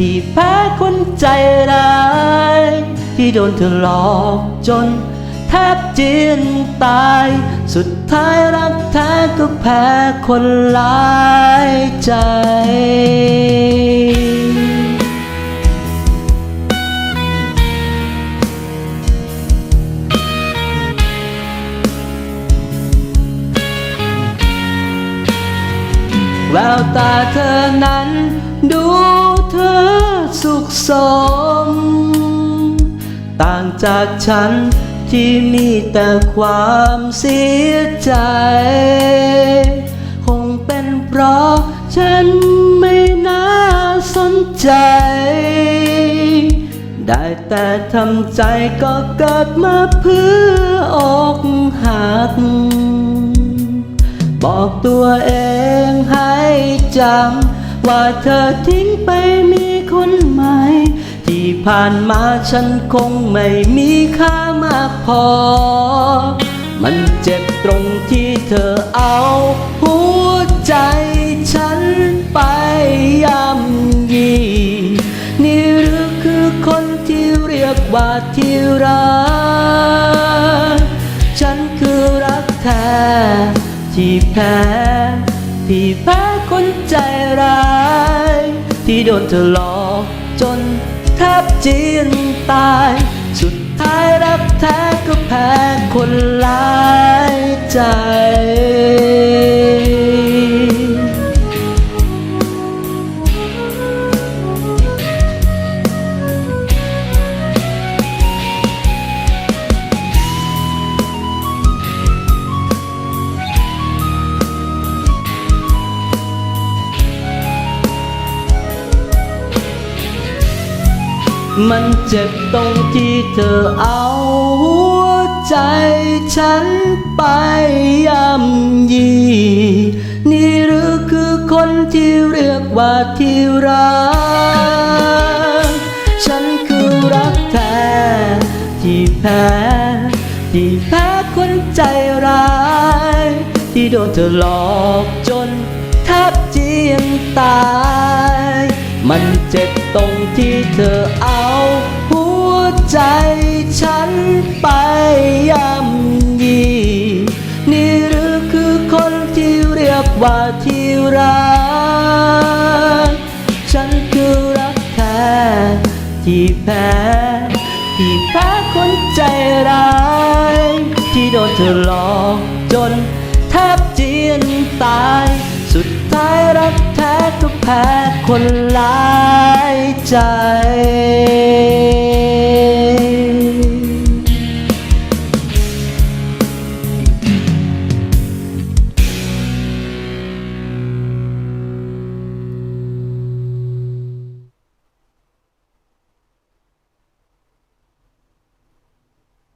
ที่แพ้คนใจร้าย ที่โดนเธอหลอกจน แทบจีนตาย สุดท้ายรักแท้ก็แพ้คนหลายใจแววตาเธอนั้น ดูเธอ สุขสม ต่างจากฉันที่มีแต่ความเสียใจ คงเป็นเพราะฉันไม่น่าสนใจ ได้แต่ทำใจก็เกิดมาเพื่ออกหัก บอกตัวเองให้จำว่าเธอทิ้งไปมีคน ที่ผ่านมาฉันคงไม่มีค่ามากพอ มันเจ็บตรงที่เธอเอาหัวใจฉันไปย่ำยีนี่หรือคือคนที่เรียกว่าที่รัก ฉันคือรักแท้ที่แพ้ที่แพ้คนใจร้าย ที่โดนเธอหลอก จนแทบจีนตาย สุดท้ายรักแท้ก็แพ้คนหลายใจ มันเจ็บตรงที่เธอเอาหัวใจฉันไปย่ำยี นี่หรือคือคนที่เรียกว่าที่รัก ฉันคือรักแท้ที่แพ้ที่แพ้คนใจร้าย ที่โดนเธอหลอกจนแทบเจียนตาย มันเจ็บตรงที่เธอเอาหัวใจฉันไปย่ำยีนี่หรือคือคนที่เรียกว่าที่รัก ฉันคือรักแท้ที่แพ้ที่แพ้คนใจร้าย ที่โดนเธอหลอกจนแทบเจียนตาย พ้คนหลายใจ